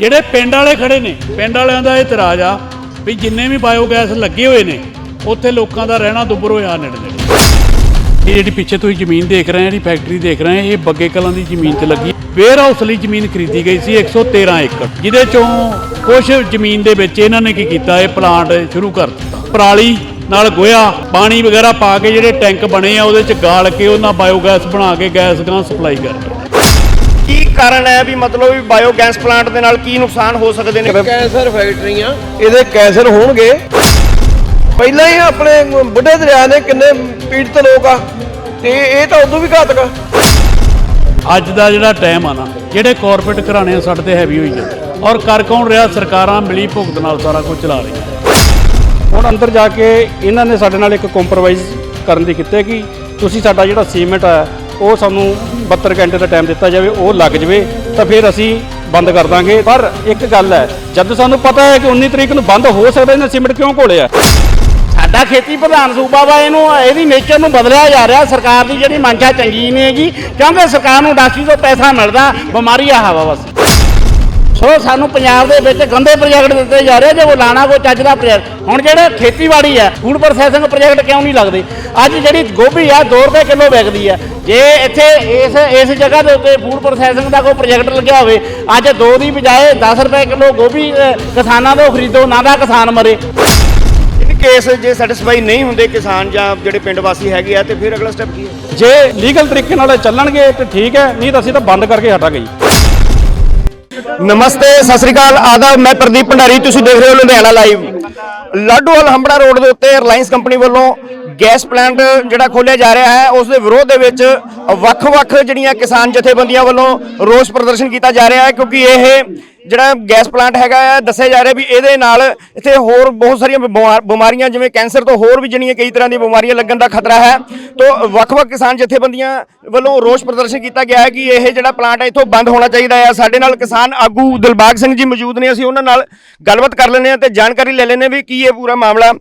ਜਿਹੜੇ ਪਿੰਡ ਵਾਲੇ ਖੜੇ ਨੇ, ਪਿੰਡ ਵਾਲਿਆਂ ਦਾ ਇਤਰਾਜ਼ ਆ ਵੀ ਜਿੰਨੇ ਵੀ ਬਾਇਓਗੈਸ ਲੱਗੇ ਹੋਏ ਨੇ, ਉੱਥੇ ਲੋਕਾਂ ਦਾ ਰਹਿਣਾ ਦੁੱਬਰ ਹੋਇਆ ਨੇੜੇ ਨੇੜੇ। ਇਹ ਜਿਹੜੀ ਪਿੱਛੇ ਤੁਸੀਂ ਜ਼ਮੀਨ ਦੇਖ ਰਹੇ ਆ ਜਿਹੜੀ ਫੈਕਟਰੀ ਦੇਖ ਰਹੇ ਆ ਇਹ ਬੱਗੇ ਕਲਾਂ ਦੀ ਜ਼ਮੀਨ ਤੇ ਲੱਗੀ। ਵੇਅਰ ਹਾਊਸ ਲਈ ਜ਼ਮੀਨ ਖਰੀਦੀ ਗਈ ਸੀ 113 ਏਕੜ। ਜਿਹਦੇ ਚੋਂ ਕੁਝ ਜ਼ਮੀਨ ਦੇ ਵਿੱਚ ਇਹਨਾਂ ਨੇ ਕੀ ਕੀਤਾ, ਇਹ ਪਲਾਂਟ ਸ਼ੁਰੂ ਕਰ ਦਿੱਤਾ। ਪਰਾਲੀ ਨਾਲ ਗੋਇਆ, ਪਾਣੀ ਵਗੈਰਾ ਪਾ ਕੇ ਜਿਹੜੇ ਟੈਂਕ ਬਣੇ ਆ, ਉਹਦੇ ਚ ਗਾਲ ਕੇ ਉਹਨਾਂ ਬਾਇਓਗੈਸ ਬਣਾ ਕੇ ਗੈਸ ਗਾਂ ਸਪਲਾਈ ਕਰਦੇ ਕੀ ਕਾਰਨ ਹੈ ਵੀ ਮਤਲਬ ਵੀ ਬਾਇਓਗੈਸ ਪਲਾਂਟ ਦੇ ਨਾਲ ਕੀ ਨੁਕਸਾਨ ਹੋ ਸਕਦੇ ਨੇ? ਕੈਂਸਰ ਫੈਕਟਰੀਆਂ ਇਹਦੇ ਕੈਂਸਰ ਹੋਣਗੇ। ਪਹਿਲਾਂ ਹੀ ਆਪਣੇ ਬੁੱਢੇ ਦਰਿਆ ਨੇ ਕਿੰਨੇ ਪੀੜਤ ਲੋਕ ਆ ਤੇ ਇਹ ਤਾਂ ਉਦੋਂ ਵੀ ਘਾਤਕ ਆ। ਅੱਜ ਦਾ ਜਿਹੜਾ ਟਾਈਮ ਆ ਨਾ ਜਿਹੜੇ ਕਾਰਪੋਰੇਟ ਘਰਾਣੇ ਆ ਸਾਡੇ ਤੇ ਹੈਵੀ ਹੋਈ ਜਾਂਦੇ। ਔਰ ਕਰ ਕੌਣ ਰਿਹਾ? ਸਰਕਾਰਾਂ ਮਿਲੀ ਭੁਗਤ ਨਾਲ ਸਾਰਾ ਕੁਝ ਚਲਾ ਰਹੀਆਂ। ਹੁਣ ਅੰਦਰ ਜਾ ਕੇ ਇਹਨਾਂ ਨੇ ਸਾਡੇ ਨਾਲ ਇੱਕ ਕੰਪਰੋਮਾਈਜ਼ ਕਰਨ ਦੀ ਕੀਤੀ ਕਿ ਤੁਸੀਂ ਸਾਡਾ ਜਿਹੜਾ ਸੀਮੈਂਟ ਹੈ ਉਹ ਸਾਨੂੰ 72 ਘੰਟੇ ਦਾ ਟਾਈਮ ਦਿੱਤਾ ਜਾਵੇ, ਉਹ ਲੱਗ ਜਾਵੇ, ਤਾਂ ਫਿਰ ਅਸੀਂ ਬੰਦ ਕਰ ਦਾਂਗੇ। ਪਰ ਇੱਕ ਗੱਲ ਹੈ, ਜਦ ਸਾਨੂੰ ਪਤਾ ਹੈ ਕਿ 19 ਤਰੀਕ ਨੂੰ ਬੰਦ ਹੋ ਸਕਦਾ ਇਹਨਾਂ ਸੀਮੈਂਟ ਕਿਉਂ ਘੋਲਿਆ? ਸਾਡਾ ਖੇਤੀ ਪ੍ਰਧਾਨ ਸੂਬਾ ਵਾ, ਇਹਨੂੰ ਇਹਦੀ ਨੇਚਰ ਨੂੰ ਬਦਲਿਆ ਜਾ ਰਿਹਾ, ਸਰਕਾਰ ਦੀ ਜਿਹੜੀ ਮੰਸ਼ਾ ਚੰਗੀ ਨਹੀਂ ਹੈਗੀ, ਕਿਉਂਕਿ ਸਰਕਾਰ ਨੂੰ ਇੰਡਸਟਰੀ ਤੋਂ ਪੈਸਾ ਮਿਲਦਾ, ਬਿਮਾਰੀ ਆ ਹਵਾ ਬਸ ਸੋ ਸਾਨੂੰ ਪੰਜਾਬ ਦੇ ਵਿੱਚ ਗੰਦੇ ਪ੍ਰੋਜੈਕਟ ਦਿੱਤੇ ਜਾ ਰਹੇ ਜੇ ਉਹ ਲਾਣਾ ਕੋਈ ਚੱਜ ਦਾ ਪ੍ਰੋਜੈਕਟ ਹੁਣ ਜਿਹੜੇ ਖੇਤੀਬਾੜੀ ਹੈ ਫੂਡ ਪ੍ਰੋਸੈਸਿੰਗ ਪ੍ਰੋਜੈਕਟ ਕਿਉਂ ਨਹੀਂ ਲੱਗਦੇ? ਅੱਜ ਜਿਹੜੀ ਗੋਭੀ ਆ 2 ਰੁਪਏ ਕਿਲੋ ਵਿਕਦੀ ਹੈ। ਜੇ ਇੱਥੇ ਇਸ ਇਸ ਜਗ੍ਹਾ ਦੇ ਉੱਤੇ ਫੂਡ ਪ੍ਰੋਸੈਸਿੰਗ ਦਾ ਕੋਈ ਪ੍ਰੋਜੈਕਟ ਲੱਗਿਆ ਹੋਵੇ ਅੱਜ 2 ਦੀ ਬਜਾਏ 10 ਰੁਪਏ ਕਿਲੋ ਗੋਭੀ ਕਿਸਾਨਾਂ ਤੋਂ ਖਰੀਦੋ ਨਾ ਦਾ ਕਿਸਾਨ ਮਰੇ। ਇਨ ਕੇਸ ਜੇ ਸੈਟੀਸਫਾਈ ਨਹੀਂ ਹੁੰਦੇ ਕਿਸਾਨ ਜਾਂ ਜਿਹੜੇ ਪਿੰਡ ਵਾਸੀ ਹੈਗੇ ਆ ਤੇ ਫਿਰ ਅਗਲਾ ਸਟੈਪ ਕੀ ਹੈ? ਜੇ ਲੀਗਲ ਤਰੀਕੇ ਨਾਲ ਚੱਲਣਗੇ ਤੇ ਠੀਕ ਹੈ ਨਹੀਂ ਤਾਂ ਅਸੀਂ ਤਾਂ ਬੰਦ ਕਰਕੇ ਹਟਾਂਗੇ ਜੀ। ਨਮਸਤੇ, ਸਤਿ ਸ੍ਰੀ ਅਕਾਲ, ਆਦਾਬ, ਮੈਂ ਪ੍ਰਦੀਪ ਭੰਡਾਰੀ, ਤੁਸੀਂ ਦੇਖ ਰਹੇ ਹੋ ਲੁਧਿਆਣਾ ਲਾਈਵ। ਲਾਡੋਵਾਲ ਹੰਬੜਾ ਰੋਡ ਦੇ ਉੱਤੇ ਰਿਲਾਇੰਸ ਕੰਪਨੀ ਵੱਲੋਂ ਗੈਸ ਪਲਾਂਟ ਜਿਹੜਾ ਖੋਲ੍ਹਿਆ ਜਾ ਰਿਹਾ ਹੈ, ਉਸ ਦੇ ਵਿਰੋਧ ਦੇ ਵਿੱਚ ਵੱਖ-ਵੱਖ ਜਿਹੜੀਆਂ ਕਿਸਾਨ ਜਥੇਬੰਦੀਆਂ ਵੱਲੋਂ ਰੋਸ ਪ੍ਰਦਰਸ਼ਨ ਕੀਤਾ ਜਾ ਰਿਹਾ ਹੈ, ਕਿਉਂਕਿ ਇਹ ਜਿਹੜਾ ਗੈਸ ਪਲਾਂਟ ਹੈਗਾ ਆ, ਦੱਸਿਆ ਜਾ ਰਿਹਾ ਵੀ ਇਹਦੇ ਨਾਲ ਇੱਥੇ ਹੋਰ ਬਹੁਤ ਸਾਰੀਆਂ ਬਿਮਾਰ- ਬਿਮਾਰੀਆਂ, ਜਿਵੇਂ ਕੈਂਸਰ ਤੋਂ ਹੋਰ ਵੀ ਜਿਹੜੀਆਂ ਕਈ ਤਰ੍ਹਾਂ ਦੀਆਂ ਬਿਮਾਰੀਆਂ ਲੱਗਣ ਦਾ ਖਤਰਾ ਹੈ। ਤੋਂ ਵੱਖ-ਵੱਖ ਕਿਸਾਨ ਜਥੇਬੰਦੀਆਂ ਵੱਲੋਂ ਰੋਸ ਪ੍ਰਦਰਸ਼ਨ ਕੀਤਾ ਗਿਆ ਹੈ ਕਿ ਇਹ ਜਿਹੜਾ ਪਲਾਂਟ ਹੈ, ਇੱਥੋਂ ਬੰਦ ਹੋਣਾ ਚਾਹੀਦਾ ਹੈ। ਸਾਡੇ ਨਾਲ ਕਿਸਾਨ ਆਗੂ ਦਿਲਬਾਗ ਸਿੰਘ ਜੀ ਮੌਜੂਦ ਨੇ, ਅਸੀਂ ਉਹਨਾਂ ਨਾਲ ਗੱਲਬਾਤ ਕਰ ਲੈਂਦੇ ਹਾਂ ਤੇ ਜਾਣਕਾਰੀ ਲੈ ਲੈਂਦੇ ਹਾਂ ਵੀ ਕੀ ਇਹ ਪੂਰਾ ਮਾਮਲਾ।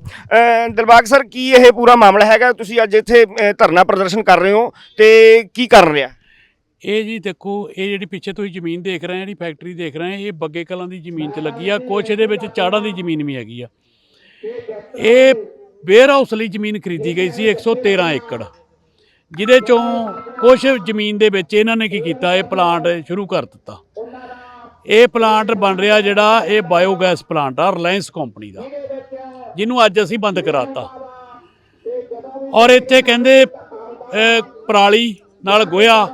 ਦਿਲਬਾਗ ਸਰ, ਕੀ ਇਹ ਪੂਰਾ ਮਾਮਲਾ ਹੈਗਾ? ਤੁਸੀਂ ਅੱਜ ਇੱਥੇ ਧਰਨਾ ਪ੍ਰਦਰਸ਼ਨ ਕਰ ਰਹੇ ਹੋ ਤੇ ਕੀ ਕਰ ਰਿਹਾ? ਇਹ ਜੀ ਦੇਖੋ, ਇਹ ਜਿਹੜੀ ਪਿੱਛੇ ਤੁਸੀਂ ਜ਼ਮੀਨ ਦੇਖ ਰਹੇ ਆ ਜਿਹੜੀ ਫੈਕਟਰੀ ਦੇਖ ਰਹੇ ਆ ਇਹ ਬੱਗੇ ਕਲਾਂ ਦੀ ਜ਼ਮੀਨ ਤੇ ਲੱਗੀ ਆ। ਕੁਛ ਇਹਦੇ ਵਿੱਚ ਚਾੜਾਂ ਦੀ ਜ਼ਮੀਨ ਵੀ ਹੈਗੀ ਆ। ਇਹ ਵੇਅਰ ਹਾਊਸ ਲਈ ਜ਼ਮੀਨ ਖਰੀਦੀ ਗਈ ਸੀ 113 ਏਕੜ। ਜਿਹਦੇ ਚੋਂ ਕੁਝ ਜ਼ਮੀਨ ਦੇ ਵਿੱਚ ਇਹਨਾਂ ਨੇ ਕੀ ਕੀਤਾ? ਇਹ ਪਲਾਂਟ ਸ਼ੁਰੂ ਕਰ ਦਿੱਤਾ। ਇਹ ਪਲਾਂਟ ਬਣ ਰਿਹਾ ਜਿਹੜਾ, ਇਹ ਬਾਇਓਗੈਸ ਪਲਾਂਟ ਆ ਰਿਲਾਇੰਸ ਕੰਪਨੀ ਦਾ। ਜਿਹਨੂੰ ਅੱਜ ਅਸੀਂ ਬੰਦ ਕਰਾਤਾ। ਔਰ ਇੱਥੇ ਕਹਿੰਦੇ ਪਰਾਲੀ ਨਾਲ ਗੋਇਆ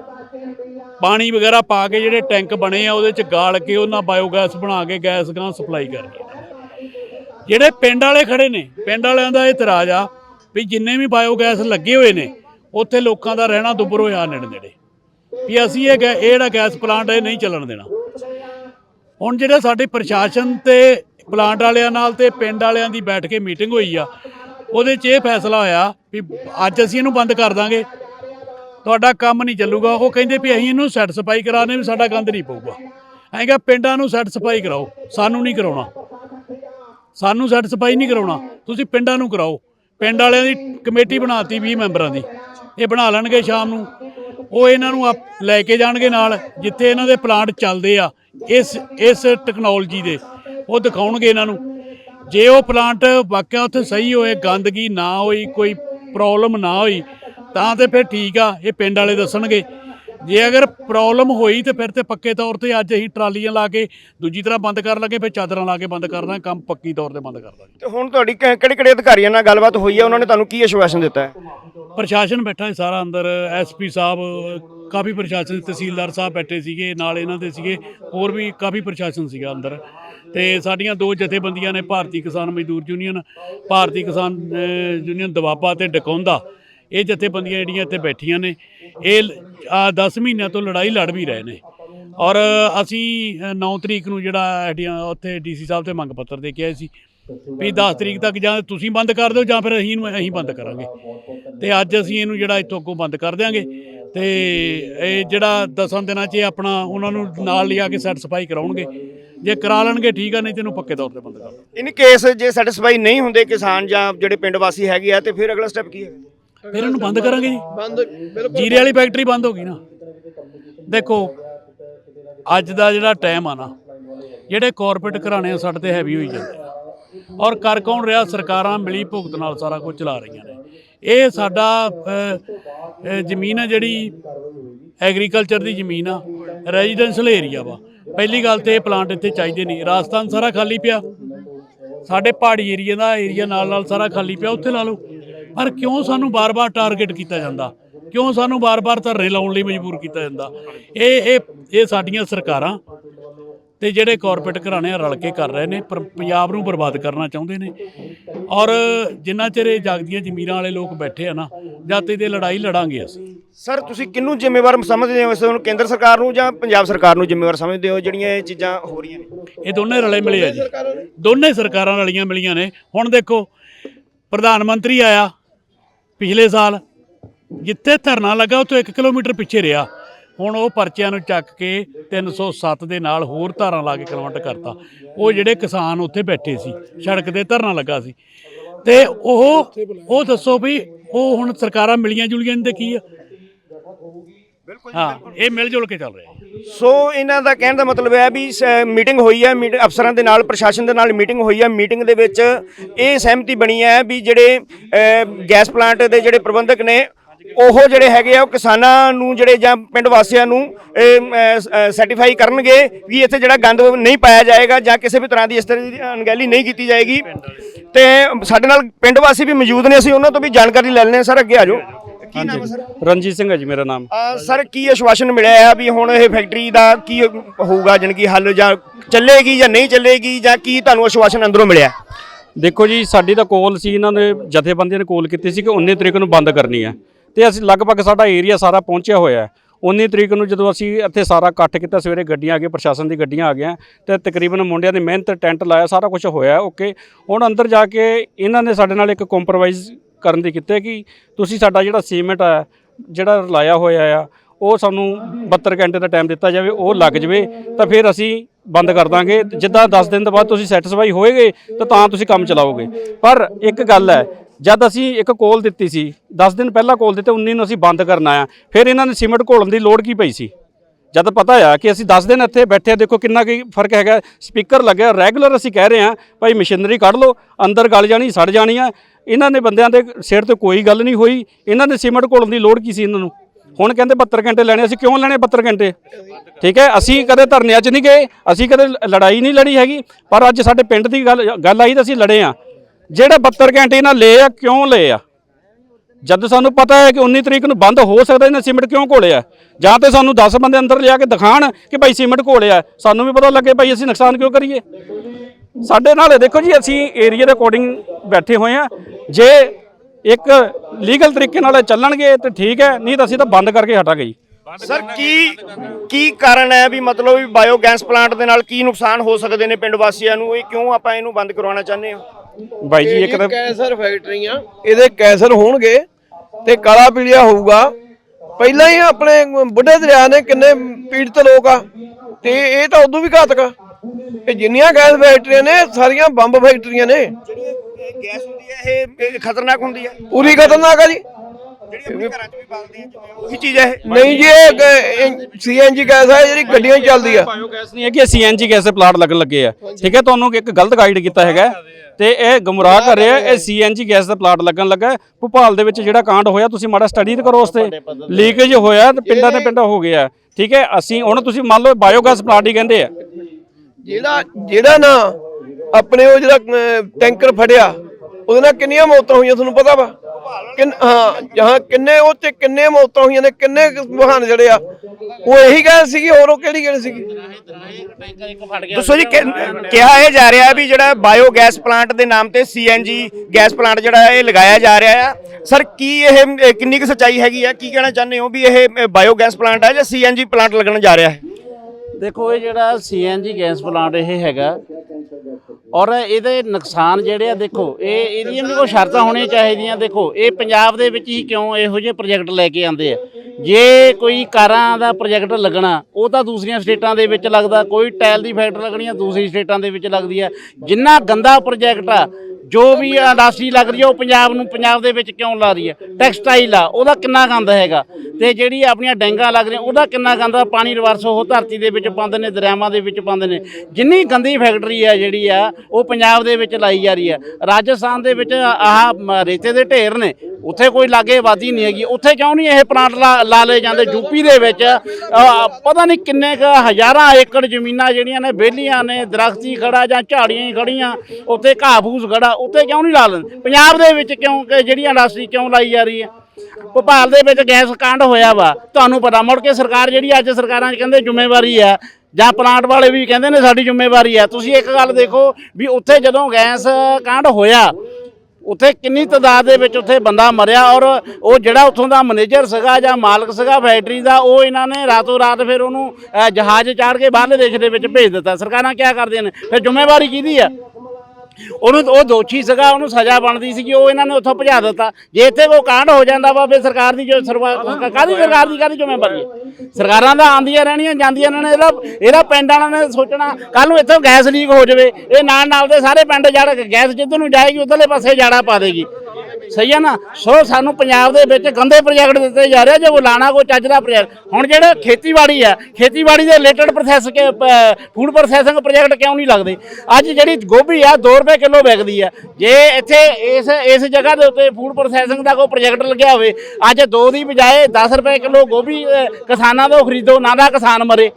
ਪਾਣੀ ਵਗੈਰਾ ਪਾ ਕੇ ਜਿਹੜੇ ਟੈਂਕ ਬਣੇ ਆ, ਉਹਦੇ ਚ ਗਾਲ ਕੇ ਉਹਨਾਂ ਬਾਇਓਗੈਸ ਬਣਾ ਕੇ ਗੈਸ ਗਾਂ ਸਪਲਾਈ ਕਰਨੀ ਜਿਹੜੇ ਪਿੰਡ ਵਾਲੇ ਖੜੇ ਨੇ, ਪਿੰਡ ਵਾਲਿਆਂ ਦਾ ਇਤਰਾਜ਼ ਆ ਵੀ ਜਿੰਨੇ ਵੀ ਬਾਇਓਗੈਸ ਲੱਗੇ ਹੋਏ ਨੇ, ਉੱਥੇ ਲੋਕਾਂ ਦਾ ਰਹਿਣਾ ਦੁੱਬਰ ਹੋਇਆ ਨੇੜੇ ਨੇੜੇ। ਵੀ ਅਸੀਂ ਇਹ ਗੈ- ਇਹ ਜਿਹੜਾ ਗੈਸ ਪਲਾਂਟ ਇਹ ਨਹੀਂ ਚੱਲਣ ਦੇਣਾ। ਹੁਣ ਜਿਹੜੇ ਸਾਡੇ ਪ੍ਰਸ਼ਾਸਨ ਤੇ ਪਲਾਂਟ ਵਾਲਿਆਂ ਨਾਲ ਤੇ ਪਿੰਡ ਵਾਲਿਆਂ ਦੀ ਬੈਠ ਕੇ ਮੀਟਿੰਗ ਹੋਈ ਆ, ਉਹਦੇ 'ਚ ਇਹ ਫੈਸਲਾ ਹੋਇਆ ਵੀ ਅੱਜ ਅਸੀਂ ਇਹਨੂੰ ਬੰਦ ਕਰ ਦਾਂਗੇ। ਤੁਹਾਡਾ ਕੰਮ ਨਹੀਂ ਚੱਲੂਗਾ। ਉਹ ਕਹਿੰਦੇ ਵੀ ਅਸੀਂ ਇਹਨੂੰ ਸੈਟੀਸਫਾਈ ਕਰਾਣੇ ਵੀ ਸਾਡਾ ਗੰਦ ਨਹੀਂ ਪਊਗਾ। ਅਸੀਂ ਕਿਹਾ, ਪਿੰਡਾਂ ਨੂੰ ਸੈਟੀਸਫਾਈ ਕਰਾਓ। ਸਾਨੂੰ ਨਹੀਂ ਕਰਾਉਣਾ। ਸਾਨੂੰ ਸੈਟੀਸਫਾਈ ਨਹੀਂ ਕਰਾਉਣਾ। ਤੁਸੀਂ ਪਿੰਡਾਂ ਨੂੰ ਕਰਾਓ। ਪਿੰਡ ਵਾਲਿਆਂ ਦੀ ਕਮੇਟੀ ਬਣਾਤੀ 20 ਮੈਂਬਰਾਂ ਦੀ। ਇਹ ਬਣਾ ਲੈਣਗੇ ਸ਼ਾਮ ਨੂੰ। ਉਹ ਇਹਨਾਂ ਨੂੰ ਆਪ- ਲੈ ਕੇ ਜਾਣਗੇ ਨਾਲ, ਜਿੱਥੇ ਇਹਨਾਂ ਦੇ ਪਲਾਂਟ ਚੱਲਦੇ ਆ। ਇਸ ਇਸ ਟੈਕਨੋਲੋਜੀ ਦੇ। ਉਹ ਦਿਖਾਉਣਗੇ ਇਹਨਾਂ ਨੂੰ। ਜੇ ਉਹ ਪਲਾਂਟ ਵਾਕਿਆ ਉੱਥੇ ਸਹੀ ਹੋਏ, ਗੰਦਗੀ ਨਾ ਹੋਈ, ਕੋਈ ਪ੍ਰੋਬਲਮ ਨਾ ਹੋਈ ਤਾਂ ਤੇ ਫਿਰ ਠੀਕ ਆ ਇਹ ਪਿੰਡ ਵਾਲੇ ਦੱਸਣਗੇ। ਜੇ ਅਗਰ ਪ੍ਰੋਬਲਮ ਹੋਈ ਤੇ ਫਿਰ ਤੇ ਪੱਕੇ ਤੌਰ ਤੇ ਅੱਜ ਅਸੀਂ ਟਰਾਲੀਆਂ ਲਾ ਕੇ ਦੂਜੀ ਤਰ੍ਹਾਂ ਬੰਦ ਕਰ ਲਾਂਗੇ ਫਿਰ ਚਾਦਰਾਂ ਲਾ ਕੇ ਬੰਦ ਕਰ ਦਾਂਗੇ ਕੰਮ ਪੱਕੀ ਤੌਰ ਤੇ ਬੰਦ ਕਰ ਦਾਂਗੇ ਤੇ ਹੁਣ ਤੁਹਾਡੀ ਕਿਹੜੇ ਕਿਹੜੇ ਅਧਿਕਾਰੀਆਂ ਨਾਲ ਗੱਲਬਾਤ ਹੋਈ ਹੈ ਉਹਨਾਂ ਨੇ ਤੁਹਾਨੂੰ ਕੀ ਆਸ਼ਵਾਸਨ ਦਿੱਤਾ ਹੈ? ਪ੍ਰਸ਼ਾਸਨ ਬੈਠਾ ਹੈ ਸਾਰਾ ਅੰਦਰ ਐਸਪੀ ਸਾਹਿਬ ਕਾਫੀ ਪ੍ਰਸ਼ਾਸਨ ਤਹਿਸੀਲਦਾਰ ਸਾਹਿਬ ਬੈਠੇ ਸੀਗੇ ਨਾਲ ਇਹਨਾਂ ਦੇ ਸੀਗੇ ਹੋਰ ਵੀ ਕਾਫੀ ਪ੍ਰਸ਼ਾਸਨ ਸੀਗਾ ਅੰਦਰ। ਤੇ ਸਾਡੀਆਂ ਦੋ ਜਥੇਬੰਦੀਆਂ ਨੇ ਭਾਰਤੀ ਕਿਸਾਨ ਮਜ਼ਦੂਰ ਯੂਨੀਅਨ ਭਾਰਤੀ ਕਿਸਾਨ ਅਹ, ਯੂਨੀਅਨ ਦਵਾਬਾ ਤੇ ਡਕੌਂਦਾ। ਇਹ ਜਥੇਬੰਦੀਆਂ ਜਿਹੜੀਆਂ ਇੱਥੇ ਬੈਠੀਆਂ ਨੇ, ਇਹ 10 ਮਹੀਨਿਆਂ ਤੋਂ ਲੜਾਈ ਲੜ ਵੀ ਰਹੇ ਨੇ। ਔਰ ਅਸੀਂ 9 ਤਰੀਕ ਨੂੰ ਜਿਹੜਾ ਸਾਡੀਆਂ ਉੱਥੇ ਡੀਸੀ ਸਾਹਿਬ ਤੇ ਮੰਗ ਪੱਤਰ ਦੇ ਕੇ ਆਏ ਸੀ ਵੀ 10 ਤਰੀਕ ਤੱਕ ਜਾਂ ਤੁਸੀਂ ਬੰਦ ਕਰ ਦਿਓ ਜਾਂ ਫਿਰ ਅਸੀਂ ਨੂੰ, ਅਸੀਂ ਬੰਦ ਕਰਾਂਗੇ। ਤੇ ਅੱਜ ਅਸੀਂ ਇਹਨੂੰ ਜਿਹੜਾ ਇੱਥੋਂ ਅੱਗੋਂ ਬੰਦ ਕਰ ਦਿਆਂਗੇ। ਤੇ ਇਹ ਜਿਹੜਾ ਦਸਾਂ ਦਿਨਾਂ 'ਚ ਇਹ ਆਪਣਾ ਉਹਨਾਂ ਨੂੰ ਨਾਲ ਲਿਆ ਕੇ ਸੈਟੀਸਫਾਈ ਕਰਾਉਣਗੇ। ਜੇ ਕਰਾ ਲੈਣਗੇ ਠੀਕ ਆ, ਨਹੀਂ ਤੇ ਇਹਨੂੰ ਪੱਕੇ ਤੌਰ ਤੇ ਬੰਦ ਕਰ ਇਨ ਕੇਸ ਜੇ ਸੈਟੀਸਫਾਈ ਨਹੀਂ ਹੁੰਦੇ ਕਿਸਾਨ ਜਾਂ ਜਿਹੜੇ ਪਿੰਡ ਵਾਸੀ ਹੈਗੇ ਆ, ਤੇ ਫਿਰ ਅਗਲਾ ਸਟੈਪ ਕੀ ਹੈ? ਫਿਰ ਇਹਨੂੰ ਬੰਦ ਕਰਾਂਗੇ ਜੀ। ਬੰਦ ਬਿਲਕੁਲ। ਜੀਰੇ ਵਾਲੀ ਫੈਕਟਰੀ ਬੰਦ ਹੋ ਗਈ ਨਾ। ਦੇਖੋ ਅੱਜ ਦਾ ਜਿਹੜਾ ਟਾਈਮ ਆ ਨਾ ਜਿਹੜੇ ਕਾਰਪੋਰੇਟ ਘਰਾਣੇ ਆ ਸਾਡੇ ਤੇ ਹੈਵੀ ਹੋਈ ਜਾਂਦੇ ਔਰ ਕਰ ਕੌਣ ਰਿਹਾ? ਸਰਕਾਰਾਂ ਮਿਲੀ ਭੁਗਤ ਨਾਲ ਸਾਰਾ ਕੁਝ ਚਲਾ ਰਹੀਆਂ ਨੇ। ਇਹ ਸਾਡਾ ਜ਼ਮੀਨ ਆ ਜਿਹੜੀ ਐਗਰੀਕਲਚਰ ਦੀ ਜ਼ਮੀਨ ਆ ਰੈਜ਼ੀਡੈਂਸ਼ੀਅਲ ਏਰੀਆ ਵਾ। ਪਹਿਲੀ ਗੱਲ ਤੇ ਇਹ ਪਲਾਂਟ ਇੱਥੇ ਚਾਹੀਦੇ ਨਹੀਂ। ਰਾਜਸਥਾਨ ਸਾਰਾ ਖਾਲੀ ਪਿਆ। ਸਾਡੇ ਪਹਾੜੀ ਏਰੀਆ ਦਾ ਏਰੀਆ ਨਾਲ ਨਾਲ ਸਾਰਾ ਖਾਲੀ ਪਿਆ। ਉੱਥੇ ਲਾ ਲਓ। ਪਰ ਕਿਉਂ ਸਾਨੂੰ ਬਾਰ-ਬਾਰ ਟਾਰਗੇਟ ਕੀਤਾ ਜਾਂਦਾ? ਕਿਉਂ ਸਾਨੂੰ ਬਾਰ-ਬਾਰ ਧਰਨੇ ਲਾਉਣ ਲਈ ਮਜਬੂਰ ਕੀਤਾ ਜਾਂਦਾ? ਇਹ ਇਹ ਇਹ ਸਾਡੀਆਂ ਸਰਕਾਰਾਂ ਤੇ ਜਿਹੜੇ ਕਾਰਪੋਰੇਟ ਘਰਾਣੇ ਰਲ ਕੇ ਕਰ ਰਹੇ ਨੇ ਪਰ ਪੰਜਾਬ ਨੂੰ ਬਰਬਾਦ ਕਰਨਾ ਚਾਹੁੰਦੇ ਨੇ। ਔਰ ਜਿੰਨਾ ਚਿਰ ਇਹ ਜਾਗਦੀਆਂ ਜ਼ਮੀਰਾਂ ਵਾਲੇ ਲੋਕ ਬੈਠੇ ਆ ਨਾ ਜਾਤੀ ਦੇ ਲੜਾਈ ਲੜਾਂਗੇ ਅਸੀਂ। ਸਰ ਤੁਸੀਂ ਕਿਹਨੂੰ ਜ਼ਿੰਮੇਵਾਰ ਸਮਝਦੇ ਹੋ? ਇਸ ਨੂੰ ਕੇਂਦਰ ਸਰਕਾਰ ਨੂੰ ਜਾਂ ਪੰਜਾਬ ਸਰਕਾਰ ਨੂੰ ਜ਼ਿੰਮੇਵਾਰ ਸਮਝਦੇ ਹੋ ਜਿਹੜੀਆਂ ਇਹ ਚੀਜ਼ਾਂ ਹੋ ਰਹੀਆਂ ਨੇ? ਇਹ ਦੋਨੇ ਰਲੇ ਮਿਲੇ ਆ ਜੀ। ਦੋਨੇ ਸਰਕਾਰਾਂ ਰਲੀਆਂ ਮਿਲੀਆਂ ਨੇ। ਹੁਣ ਦੇਖੋ ਪ੍ਰਧਾਨ ਮੰਤਰੀ ਆਇਆ ਪਿਛਲੇ ਸਾਲ ਜਿੱਥੇ ਧਰਨਾ ਲੱਗਾ ਉਹ ਤੋਂ 1 ਕਿਲੋਮੀਟਰ ਪਿੱਛੇ ਰਿਹਾ। ਹੁਣ ਉਹ ਪਰਚਿਆਂ ਨੂੰ ਚੱਕ ਕੇ 307 ਦੇ ਨਾਲ ਹੋਰ ਧਾਰਾਂ ਲਾ ਕੇ ਕਨਵਰਟ ਕਰਤਾ। ਉਹ ਜਿਹੜੇ ਕਿਸਾਨ ਉੱਥੇ ਬੈਠੇ ਸੀ, ਸੜਕ ਤੇ ਧਰਨਾ ਲੱਗਾ ਸੀ। ਤੇ ਉਹ ਉਹ ਦੱਸੋ ਵੀ ਉਹ ਹੁਣ ਸਰਕਾਰਾਂ ਮਿਲੀਆਂ ਜੁਲੀਆਂ ਨੇ ਤੇ ਕੀ ਆ? ਹਾਂ ਇਹ ਮਿਲ ਜੁਲ ਕੇ ਚੱਲ ਰਿਹਾ ਹੈ ਸੋ ਇਹਨਾਂ ਦਾ ਕਹਿਣ ਦਾ ਮਤਲਬ ਹੈ ਵੀ ਮੀਟਿੰਗ ਹੋਈ ਹੈ ਮੀਟ- ਅਫਸਰਾਂ ਦੇ ਨਾਲ ਪ੍ਰਸ਼ਾਸਨ ਦੇ ਨਾਲ ਮੀਟਿੰਗ ਹੋਈ ਹੈ। ਮੀਟਿੰਗ ਦੇ ਵਿੱਚ ਇਹ ਸਹਿਮਤੀ ਬਣੀ ਹੈ ਵੀ ਜਿਹੜੇ ਗੈਸ ਪਲਾਂਟ ਦੇ ਜਿਹੜੇ ਪ੍ਰਬੰਧਕ ਨੇ ਉਹ ਜਿਹੜੇ ਹੈਗੇ ਆ ਉਹ ਕਿਸਾਨਾਂ ਨੂੰ ਜਿਹੜੇ ਜਾਂ ਪਿੰਡ ਵਾਸੀਆਂ ਨੂੰ ਸਰਟੀਫਾਈ ਕਰਨਗੇ ਵੀ ਇੱਥੇ ਜਿਹੜਾ ਗੰਦ ਨਹੀਂ ਪਾਇਆ ਜਾਏਗਾ ਜਾਂ ਕਿਸੇ ਵੀ ਤਰ੍ਹਾਂ ਦੀ ਇਸ ਤਰ੍ਹਾਂ ਦੀ ਅਣਗਹਿਲੀ ਨਹੀਂ ਕੀਤੀ ਜਾਏਗੀ। ਤੇ ਸਾਡੇ ਨਾਲ ਪਿੰਡ ਵਾਸੀ ਵੀ ਮੌਜੂਦ ਨੇ ਅਸੀਂ ਉਹਨਾਂ ਤੋਂ ਵੀ ਜਾਣਕਾਰੀ ਲੈ ਲੈਣੇ ਸਰ ਅੱਗੇ ਆ ਜਾਓ। ਕੀ ਨਾਮ ਹੈ ਸਰ? ਰਣਜੀਤ ਸਿੰਘ ਹੈ ਜੀ ਮੇਰਾ ਨਾਮ। ਸਰ ਕੀ ਆਸ਼ਵਾਸਨ ਮਿਲਿਆ ਹੈ ਵੀ ਹੁਣ ਇਹ ਫੈਕਟਰੀ ਦਾ ਕੀ ਹੋਊਗਾ ਜਾਣੀ ਕਿ ਹੱਲ ਜਾਂ ਚੱਲੇਗੀ ਜਾਂ ਨਹੀਂ ਚੱਲੇਗੀ ਜਾਂ ਕੀ ਤੁਹਾਨੂੰ ਆਸ਼ਵਾਸਨ ਅੰਦਰੋਂ ਮਿਲਿਆ? ਦੇਖੋ ਜੀ ਸਾਡੀ ਤਾਂ ਕੋਲ ਸੀ ਇਹਨਾਂ ਨੇ ਜਥੇਬੰਦੀਆਂ ਨੇ ਕੋਲ ਕੀਤੀ ਸੀ ਕਿ 19 ਤਰੀਕ ਨੂੰ ਬੰਦ ਕਰਨੀ ਹੈ। ਤੇ ਅਸੀਂ ਲਗਭਗ ਸਾਡਾ ਏਰੀਆ ਸਾਰਾ ਪਹੁੰਚਿਆ ਹੋਇਆ ਹੈ। 19 ਤਰੀਕ ਨੂੰ ਜਦੋਂ ਅਸੀਂ ਇੱਥੇ ਸਾਰਾ ਇਕੱਠ ਕੀਤਾ ਸਵੇਰੇ ਗੱਡੀਆਂ ਆ ਗਈਆਂ ਪ੍ਰਸ਼ਾਸਨ ਦੀ ਗੱਡੀਆਂ ਆ ਗਈਆਂ ਤੇ ਤਕਰੀਬਨ ਮੁੰਡਿਆਂ ਨੇ ਮਿਹਨਤ ਟੈਂਟ ਲਾਇਆ ਸਾਰਾ ਕੁਝ ਹੋਇਆ ਓਕੇ। ਹੁਣ ਅੰਦਰ ਜਾ ਕੇ ਇਹਨਾਂ ਨੇ ਸਾਡੇ ਨਾਲ ਇੱਕ ਕੰਪਰੋਮਾਈਜ਼ ਕਰਨ ਦੀ ਕੀਤੀ ਕਿ ਤੁਸੀਂ ਸਾਡਾ ਜਿਹੜਾ ਸੀਮੈਂਟ ਆ, ਜਿਹੜਾ ਲਾਇਆ ਹੋਇਆ ਆ, ਉਹ ਸਾਨੂੰ 72 ਘੰਟੇ ਦਾ ਟਾਈਮ ਦਿੱਤਾ ਜਾਵੇ, ਉਹ ਲੱਗ ਜਾਵੇ, ਤਾਂ ਫਿਰ ਅਸੀਂ ਬੰਦ ਕਰ ਦਾਂਗੇ। ਜਿੱਦਾਂ 10 ਦਿਨ ਤੋਂ ਬਾਅਦ ਤੁਸੀਂ ਸੈਟੀਸਫਾਈ ਹੋਏਗੇ, ਤਾਂ ਤਾਂ ਤੁਸੀਂ ਕੰਮ ਚਲਾਓਗੇ। ਪਰ ਇੱਕ ਗੱਲ ਹੈ, ਜਦ ਅਸੀਂ ਇੱਕ ਕੋਲ ਦਿੱਤੀ ਸੀ 10 ਦਿਨ ਪਹਿਲਾਂ ਕੋਲ ਦਿੱਤੇ 19 ਨੂੰ ਅਸੀਂ ਬੰਦ ਕਰਨਾ ਆ ਫਿਰ ਇਹਨਾਂ ਨੇ ਸੀਮੈਂਟ ਘੋਲਣ ਦੀ ਲੋੜ ਕੀ ਪਈ ਸੀ? ਜਦ ਪਤਾ ਆ ਕਿ ਅਸੀਂ 10 ਦਿਨ ਇੱਥੇ ਬੈਠੇ ਦੇਖੋ ਕਿੰਨਾ ਕੀ ਫ਼ਰਕ ਹੈਗਾ। ਸਪੀਕਰ ਲੱਗਿਆ ਰੈਗੂਲਰ ਅਸੀਂ ਕਹਿ ਰਹੇ ਆ, ਭਾਈ ਮਸ਼ੀਨਰੀ ਕੱਢ ਲਓ, ਅੰਦਰ ਗਲ ਜਾਣੀ, ਸੜ ਜਾਣੀ ਆ। ਇਹਨਾਂ ਨੇ ਬੰਦਿਆਂ ਦੇ ਸਿਰ ਤੇ ਕੋਈ ਗੱਲ ਨਹੀਂ ਹੋਈ। ਇਹਨਾਂ ਨੇ ਸੀਮੈਂਟ ਘੋਲਣ ਦੀ ਲੋੜ ਕੀ ਸੀ ਇਹਨਾਂ ਨੂੰ? ਹੁਣ ਕਹਿੰਦੇ 72 ਘੰਟੇ ਲੈਣੇ, ਅਸੀਂ ਕਿਉਂ ਲੈਣੇ 72 ਘੰਟੇ? ਠੀਕ ਹੈ, ਅਸੀਂ ਕਦੇ ਧਰਨਿਆਂ 'ਚ ਨਹੀਂ ਗਏ, ਅਸੀਂ ਕਦੇ ਲੜਾਈ ਨਹੀਂ ਲੜੀ ਹੈਗੀ। ਪਰ ਅੱਜ ਸਾਡੇ ਪਿੰਡ ਦੀ ਗੱਲ ਗੱਲ ਆਈ ਤਾਂ ਅਸੀਂ ਲੜੇ ਆ। ਜਿਹੜੇ 72 ਘੰਟੇ ਇਹਨਾਂ ਲਏ ਆ, ਕਿਉਂ ਲਏ ਆ? ਜਦ ਸਾਨੂੰ ਪਤਾ ਹੈ ਕਿ 19 ਤਰੀਕ ਨੂੰ ਬੰਦ ਹੋ ਸਕਦਾ ਇਹਨਾਂ ਸੀਮੈਂਟ ਕਿਉਂ ਘੋਲਿਆ ਜਾਂ ਤੇ ਸਾਨੂੰ 10 ਬੰਦੇ ਅੰਦਰ ਲਿਆ ਕੇ ਦਿਖਾਣ ਕਿ ਭਾਈ ਸੀਮੈਂਟ ਘੋਲਿਆ ਸਾਨੂੰ ਵੀ ਪਤਾ ਲੱਗੇ ਭਾਈ ਅਸੀਂ ਨੁਕਸਾਨ ਕਿਉਂ ਕਰੀਏ? ਸਾਡੇ ਨਾਲ ਦੇਖੋ ਜੀ ਅਸੀਂ ਏਰੀਆ ਦੇ ਅਕੋਰਡਿੰਗ ਬੈਠੇ ਹੋਏ ਆ ਜੇ ਇੱਕ ਲੀਗਲ ਤਰੀਕੇ ਨਾਲ ਇਹ ਚੱਲਣਗੇ ਤੇ ਠੀਕ ਹੈ ਨਹੀਂ ਤਾਂ ਅਸੀਂ ਤਾਂ ਬੰਦ ਕਰਕੇ ਹਟਾਂਗੇ ਜੀ। ਸਰ ਕੀ ਕੀ ਕਾਰਨ ਹੈ ਵੀ ਮਤਲਬ ਵੀ ਬਾਇਓਗੈਸ ਪਲਾਂਟ ਦੇ ਨਾਲ ਕੀ ਨੁਕਸਾਨ ਹੋ ਸਕਦੇ ਨੇ ਪਿੰਡ ਵਾਸੀਆਂ ਨੂੰ? ਇਹ ਕਿਉਂ ਆਪਾਂ ਇਹਨੂੰ ਬੰਦ ਕਰਵਾਉਣਾ ਚਾਹੁੰਦੇ ਹਾਂ? ਬਾਈ ਜੀ ਇੱਕ ਤਾਂ ਕੈਂਸਰ ਫੈਕਟਰੀਆਂ ਇਹਦੇ ਕੈਂਸਰ ਹੋਣਗੇ ਤੇ ਕਾਲਾ ਪੀਲੀਆ ਹੋਊਗਾ। ਪਹਿਲਾਂ ਹੀ ਆਪਣੇ ਬੁੱਢੇ ਦਰਿਆ ਨੇ ਕਿੰਨੇ ਪੀੜਤ ਲੋਕ ਆ। ਤੇ ਇਹ ਤਾਂ ਉਦੋਂ ਵੀ ਘਾਤਕ ਆ। ਇਹ ਜਿੰਨੀਆਂ ਗੈਸ ਫੈਕਟਰੀਆਂ ਨੇ ਸਾਰੀਆਂ ਬੰਬ ਫੈਕਟਰੀਆਂ ਨੇ। ਜਿਹੜੀ ਗੈਸ ਹੁੰਦੀ ਹੈ ਇਹ ਇਹ ਖਤਰਨਾਕ ਹੁੰਦੀ ਹੈ। ਪੂਰੀ ਖਤਰਨਾਕ ਆ ਜੀ। ਜਿਹੜੀ ਆਪਣੇ ਘਰਾਂ 'ਚ ਵੀ ਬਲਦੀ ਹੈ ਜਿਵੇਂ ਉਹੀ ਚੀਜ਼ ਹੈ ਇਹ। ਨਹੀਂ ਜੀ ਇਹ ਸੀਐਨਜੀ ਗੈਸ ਹੈ ਜਿਹੜੀ ਗੱਡੀਆਂ 'ਚ ਚੱਲਦੀ ਆ। ਬਾਇਓਗੈਸ ਨਹੀਂ ਹੈ ਕਿ ਸੀਐਨਜੀ ਗੈਸ ਦੇ ਪਲਾਂਟ ਲੱਗਣ ਲੱਗੇ ਆ। ਠੀਕ ਹੈ ਤੁਹਾਨੂੰ ਇੱਕ ਗਲਤ ਗਾਈਡ ਕੀਤਾ ਹੈਗਾ ਤੇ ਇਹ ਗੁੰਮਰਾਹ ਕਰ ਰਿਹਾ ਇਹ ਸੀਐਨਜੀ ਗੈਸ ਦਾ ਪਲਾਂਟ ਲੱਗਣ ਲੱਗਾ ਹੈ। ਭੋਪਾਲ ਦੇ ਵਿੱਚ ਜਿਹੜਾ ਕਾਂਡ ਹੋਇਆ ਤੁਸੀਂ ਮਾੜਾ ਸਟੱਡੀ ਕਰੋ ਉਸ ਤੇ ਲੀਕੇਜ ਹੋਇਆ ਤੇ ਪਿੰਡਾਂ ਦੇ ਪਿੰਡਾਂ ਹੋ ਗਿਆ। ਠੀਕ ਹੈ ਅਸੀਂ ਹੁਣ ਤੁਸੀਂ ਮੰਨ ਲਓ ਬਾਇਓਗੈਸ ਪਲਾਂਟ ਹੀ ਕਹਿੰਦੇ ਆ। ਜਿਹੜਾ ਜਿਹੜਾ ਨਾ ਆਪਣੇ ਉਹ ਜਿਹੜਾ ਅਹ, ਟੈਂਕਰ ਫੜਿਆ ਉਹਦੇ ਨਾਲ ਕਿੰਨੀਆਂ ਮੌਤਾਂ ਹੋਈਆਂ ਤੁਹਾਨੂੰ ਪਤਾ ਵਾ? ਕਿੰਨ ਹਾਂ ਜਹਾਂ ਕਿੰਨੇ ਉਹ ਤੇ ਕਿੰਨੇ ਮੌਤਾਂ ਹੋਈਆਂ ਨੇ ਕਿੰਨੇ ਵਾਹਨ ਜਿਹੜੇ ਆ ਉਹ ਇਹੀ ਗੱਲ ਸੀਗੀ ਹੋਰ ਉਹ ਕਿਹੜੀ ਗੱਲ ਸੀਗੀ? ਦੱਸੋ ਜੀ ਕਿ- ਕਿਹਾ ਇਹ ਜਾ ਰਿਹਾ ਹੈ ਵੀ ਜਿਹੜਾ ਬਾਇਓਗੈਸ ਪਲਾਂਟ ਦੇ ਨਾਮ ਤੇ ਸੀਐਨਜੀ ਗੈਸ ਪਲਾਂਟ ਜਿਹੜਾ ਹੈ ਇਹ ਲਗਾਇਆ ਜਾ ਰਿਹਾ ਹੈ ਸਰ ਕੀ ਇਹ ਅਹ, ਕਿੰਨੀ ਕੁ ਸੱਚਾਈ ਹੈਗੀ ਹੈ ਕੀ ਕਹਿਣਾ ਚਾਹੁੰਦੇ ਹੋ ਵੀ ਇਹ ਬਾਇਓਗੈਸ ਪਲਾਂਟ ਹੈ ਜਾਂ ਸੀਐਨਜੀ ਪਲਾਂਟ ਲੱਗਣ ਜਾ ਰਿਹਾ ਹੈ? ਦੇਖੋ ਇਹ ਜਿਹੜਾ ਸੀਐਨਜੀ ਗੈਸ ਪਲਾਂਟ ਇਹ ਹੈਗਾ ਔਰ ਇਹਦੇ ਨੁਕਸਾਨ ਜਿਹੜੇ ਆ, ਦੇਖੋ, ਇਹ ਇਹਦੀਆਂ ਵੀ ਕੋਈ ਸ਼ਰਤਾਂ ਹੋਣੀਆਂ ਚਾਹੀਦੀਆਂ। ਦੇਖੋ, ਇਹ ਪੰਜਾਬ ਦੇ ਵਿੱਚ ਹੀ ਕਿਉਂ ਇਹੋ ਜਿਹੇ ਪ੍ਰੋਜੈਕਟ ਲੈ ਕੇ ਆਉਂਦੇ ਆ? ਜੇ ਕੋਈ ਕਾਰਾਂ ਦਾ ਪ੍ਰੋਜੈਕਟ ਲੱਗਣਾ, ਉਹ ਤਾਂ ਦੂਸਰੀਆਂ ਸਟੇਟਾਂ ਦੇ ਵਿੱਚ ਲੱਗਦਾ। ਕੋਈ ਟਾਇਲ ਦੀ ਫੈਕਟਰੀ ਲੱਗਣੀ ਆ, ਦੂਸਰੀ ਸਟੇਟਾਂ ਦੇ ਵਿੱਚ ਲੱਗਦੀ ਆ। ਜਿੰਨਾ ਗੰਦਾ ਪ੍ਰੋਜੈਕਟ ਆ, ਜੋ ਵੀ ਇੰਡਸਟਰੀ ਲੱਗ ਰਹੀ ਆ, ਉਹ ਪੰਜਾਬ ਨੂੰ ਪੰਜਾਬ ਦੇ ਵਿੱਚ ਕਿਉਂ ਲਾ ਰਹੀ ਹੈ ਟੈਕਸਟਾਈਲ ਆ, ਉਹਦਾ ਕਿੰਨਾ ਗੰਦ ਹੈਗਾ? ਤੇ ਜਿਹੜੀ ਆਪਣੀਆਂ ਡੈਂਗਾਂ ਲੱਗ ਰਹੀਆਂ, ਉਹਦਾ ਕਿੰਨਾ ਗੰਦਾ ਪਾਣੀ ਰਿਵਰਸ ਉਹ ਧਰਤੀ ਦੇ ਵਿੱਚ ਪਾਉਂਦੇ ਨੇ, ਦਰਿਆਵਾਂ ਦੇ ਵਿੱਚ ਪਾਉਂਦੇ ਨੇ। ਜਿੰਨੀ ਗੰਦੀ ਫੈਕਟਰੀ ਆ ਜਿਹੜੀ ਆ, ਉਹ ਪੰਜਾਬ ਦੇ ਵਿੱਚ ਲਾਈ ਜਾ ਰਹੀ ਆ। ਰਾਜਸਥਾਨ ਦੇ ਵਿੱਚ ਆਹ ਰੇਤੇ ਦੇ ਢੇਰ ਨੇ ਉੱਥੇ ਕੋਈ ਲਾਗੇ ਆਬਾਦੀ ਨਹੀਂ ਹੈਗੀ। ਉੱਥੇ ਕਿਉਂ ਨਹੀਂ ਇਹ ਪਲਾਂਟ ਲਾ ਲਾ ਲਏ ਜਾਂਦੇ? ਯੂਪੀ ਦੇ ਵਿੱਚ ਪਤਾ ਨਹੀਂ ਕਿੰਨੇ ਕ ਹਜ਼ਾਰਾਂ ਏਕੜ ਜ਼ਮੀਨਾਂ ਜਿਹੜੀਆਂ ਨੇ, ਵਿਹਲੀਆਂ ਨੇ, ਦਰਖਤ ਹੀ ਖੜਾ ਜਾਂ ਝਾੜੀਆਂ ਹੀ ਖੜੀਆਂ, ਉੱਥੇ ਘਾਹ ਫੂਸ ਖੜਾ, ਉੱਥੇ ਕਿਉਂ ਨਹੀਂ ਲਾ ਲੈਂਦੇ ਪੰਜਾਬ ਦੇ ਵਿੱਚ ਕਿਉਂ ਕਿ ਜਿਹੜੀ ਇੰਡਸਟਰੀ ਕਿਉਂ ਲਾਈ ਜਾ ਰਹੀ ਹੈ? ਭੋਪਾਲ ਦੇ ਵਿੱਚ ਗੈਸ ਕਾਂਡ ਹੋਇਆ ਵਾ। ਤੁਹਾਨੂੰ ਪਤਾ, ਮੁੜ ਕੇ ਸਰਕਾਰ ਜਿਹੜੀ ਅੱਜ ਸਰਕਾਰਾਂ 'ਚ ਕਹਿੰਦੇ ਜ਼ਿੰਮੇਵਾਰੀ ਆ ਜਾਂ ਪਲਾਂਟ ਵਾਲੇ ਵੀ ਕਹਿੰਦੇ ਨੇ ਸਾਡੀ ਜ਼ਿੰਮੇਵਾਰੀ ਆ ਤੁਸੀਂ ਇੱਕ ਗੱਲ ਦੇਖੋ ਵੀ ਉੱਥੇ ਜਦੋਂ ਗੈਸ ਕਾਂਡ ਹੋਇਆ ਉੱਥੇ ਕਿੰਨੀ ਤਾਦਾਦ ਦੇ ਵਿੱਚ ਉੱਥੇ ਬੰਦਾ ਮਰਿਆ ਔਰ ਉਹ ਜਿਹੜਾ ਉੱਥੋਂ ਦਾ ਮੈਨੇਜਰ ਸੀਗਾ ਜਾਂ ਮਾਲਕ ਸੀਗਾ ਫੈਕਟਰੀ ਦਾ, ਉਹ ਇਹਨਾਂ ਨੇ ਰਾਤੋਂ ਰਾਤ ਫਿਰ ਉਹਨੂੰ ਜਹਾਜ਼ ਚਾੜ ਕੇ ਬਾਹਰਲੇ ਦੇਸ਼ ਦੇ ਵਿੱਚ ਭੇਜ ਦਿੱਤਾ। ਸਰਕਾਰਾਂ ਕੀ ਕਰਦੀਆਂ ਨੇ? ਫਿਰ ਜ਼ਿੰਮੇਵਾਰੀ ਕਿਹਦੀ ਆ ਉਹਨੂੰ ਉਹ ਦੋਸ਼ੀ ਸੀਗਾ ਉਹਨੂੰ ਸਜ਼ਾ ਬਣਦੀ ਸੀਗੀ, ਉਹ ਇਹਨਾਂ ਨੇ ਉੱਥੋਂ ਭਜਾ ਦਿੱਤਾ। ਜੇ ਇੱਥੇ ਕੋਈ ਕਾਂਡ ਹੋ ਜਾਂਦਾ ਵਾ, ਫਿਰ ਸਰਕਾਰ ਦੀ ਜੋ ਸਰਵਾ- ਕਾਹਦੀ ਸਰਕਾਰ ਦੀ, ਕਾਹਦੀ ਜ਼ਿੰਮੇਵਾਰੀ ਹੈ? ਸਰਕਾਰਾਂ ਦਾ ਆਂਦੀਆਂ ਰਹਿਣੀਆਂ, ਜਾਂਦੀਆਂ ਨੇ ਇਹਦਾ ਇਹਦਾ ਪਿੰਡ ਵਾਲਿਆਂ ਨੇ ਸੋਚਣਾ ਕੱਲ ਨੂੰ ਇੱਥੋਂ ਗੈਸ ਲੀਕ ਹੋ ਜਾਵੇ, ਇਹ ਨਾਲ ਨਾਲ ਦੇ ਸਾਰੇ ਪਿੰਡ ਜੜ, ਗੈਸ ਜਿੱਧਰ ਨੂੰ ਜਾਏਗੀ, ਉਧਰਲੇ ਪਾਸੇ ਜਾੜਾ ਪਾ ਦੇਗੀ। ਸਹੀ ਹੈ ਨਾ? ਸੋ ਸਾਨੂੰ ਪੰਜਾਬ ਦੇ ਵਿੱਚ ਗੰਦੇ ਪ੍ਰੋਜੈਕਟ ਦਿੱਤੇ ਜਾ ਰਹੇ ਆ, ਜੇ ਉਹ ਲਾਣਾ ਕੋਈ ਚੱਜ ਦਾ ਪ੍ਰੋਜੈਕਟ ਹੁਣ ਜਿਹੜੇ ਖੇਤੀਬਾੜੀ ਆ ਖੇਤੀਬਾੜੀ ਦੇ ਰਿਲੇਟਡ ਪ੍ਰੋਸੈਸ ਕੇ ਫੂਡ ਪ੍ਰੋਸੈਸਿੰਗ ਪ੍ਰੋਜੈਕਟ ਕਿਉਂ ਨਹੀਂ ਲੱਗਦੇ? ਅੱਜ ਜਿਹੜੀ ਗੋਭੀ ਆ 2 ਰੁਪਏ ਕਿਲੋ ਵਿਕਦੀ ਆ। ਜੇ ਇੱਥੇ ਇਸ ਇਸ ਜਗ੍ਹਾ ਦੇ ਉੱਤੇ ਫੂਡ ਪ੍ਰੋਸੈਸਿੰਗ ਦਾ ਕੋਈ ਪ੍ਰੋਜੈਕਟ ਲੱਗਿਆ ਹੋਵੇ ਅੱਜ 2 ਦੀ ਬਜਾਏ 10 ਰੁਪਏ ਕਿਲੋ ਗੋਭੀ ਕਿਸਾਨਾਂ ਤੋਂ ਖਰੀਦੋ ਨਾ ਦਾ ਕਿਸਾਨ ਮਰੇ।